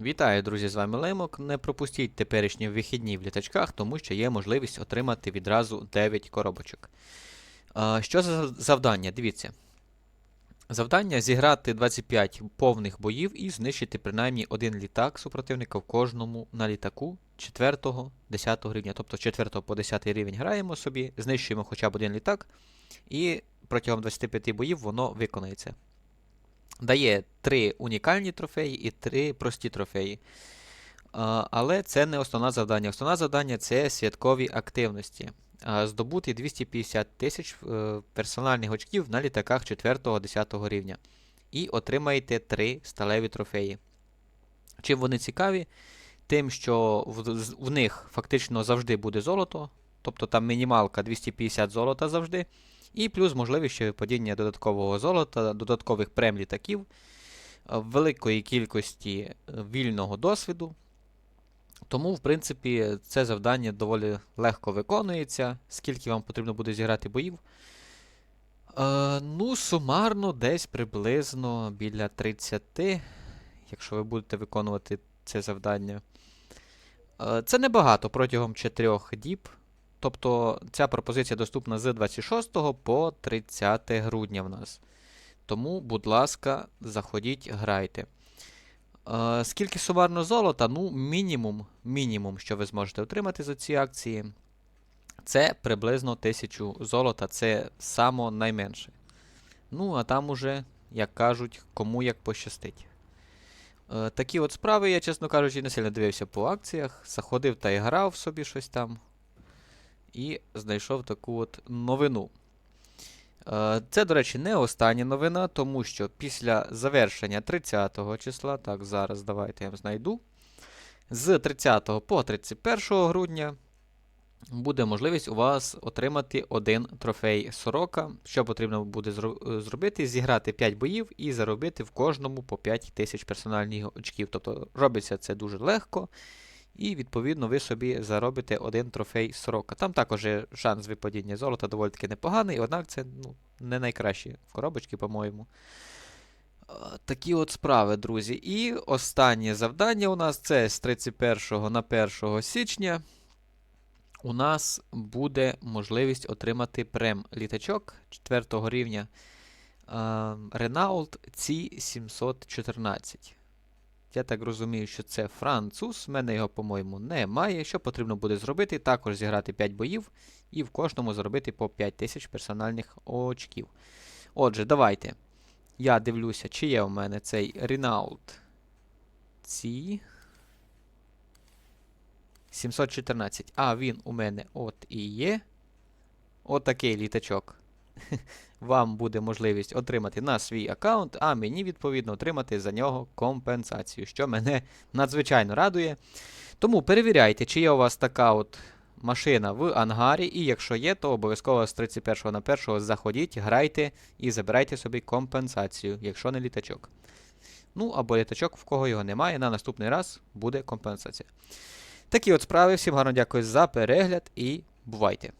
Вітаю, друзі, з вами Лемок. Не пропустіть теперішні вихідні в літачках, тому що є можливість отримати відразу 9 коробочок. Що за завдання? Дивіться. Завдання зіграти 25 повних боїв і знищити принаймні один літак супротивника в кожному на літаку 4-10 рівня. Тобто 4 по 10 рівень граємо собі, знищуємо хоча б один літак, і протягом 25 боїв воно виконається. Дає 3 унікальні трофеї і 3 прості трофеї. Але це не основне завдання. Основне завдання це святкові активності. Здобути 250 тисяч е, персональних очків на літаках 4-10 рівня. І отримаєте 3 сталеві трофеї. Чим вони цікаві? Тим, що в, в них фактично завжди буде золото, тобто там мінімалка 250 золота завжди. І плюс можливість ще випадіння додаткового золота, додаткових прем літаків, е, великої кількості е, вільного досвіду. Тому, в принципі, це завдання доволі легко виконується. Скільки вам потрібно буде зіграти боїв? Е, ну, сумарно, десь приблизно біля 30, якщо ви будете виконувати це завдання. Е, це небагато протягом 4 діб. Тобто ця пропозиція доступна з 26 по 30 грудня в нас. Тому, будь ласка, заходіть, грайте. Е, скільки сумарно золота? Ну, мінімум, мінімум, що ви зможете отримати за ці акції, це приблизно 1000 золота, це само найменше. Ну, а там уже, як кажуть, кому як пощастить. Е, такі от справи, я, чесно кажучи, не сильно дивився по акціях. Заходив та і грав собі щось там. І знайшов таку от новину. Е, Це, до речі, не остання новина, тому що після завершення 30 числа, так, зараз давайте я знайду. З 30 по 31 грудня буде можливість у вас отримати один трофей сорока. Що потрібно буде зробити? Зіграти 5 боїв і заробити в кожному по 5 тисяч персональних очків. Тобто робиться це дуже легко. І, відповідно, ви собі заробите один трофей сорока. Там також є шанс випадіння золота доволі таки непоганий, однак це ну, не найкращі коробочки, по-моєму. Такі от справи, друзі. І останнє завдання у нас це з 31 на 1 січня. У нас буде можливість отримати прем літачок 4 рівня Renault C714. Я так розумію, що це француз. В мене його, по-моєму, немає. Що потрібно буде зробити? Також зіграти 5 боїв і в кожному зробити по 5 тисяч персональних очків. Отже, давайте. Я дивлюся, чи є у мене цей Renault C 714. А, він у мене от і є. Отакий літачок. Вам буде можливість отримати на свій аккаунт, а мені, відповідно, отримати за нього компенсацію, що мене надзвичайно радує. Тому перевіряйте, чи є у вас така от машина в ангарі, і якщо є, то обов'язково з 31 на 1 заходіть, грайте і забирайте собі компенсацію, якщо не літачок. Ну, або літачок, в кого його немає, на наступний раз буде компенсація. Такі от справи. Всім гарно дякую за перегляд і бувайте!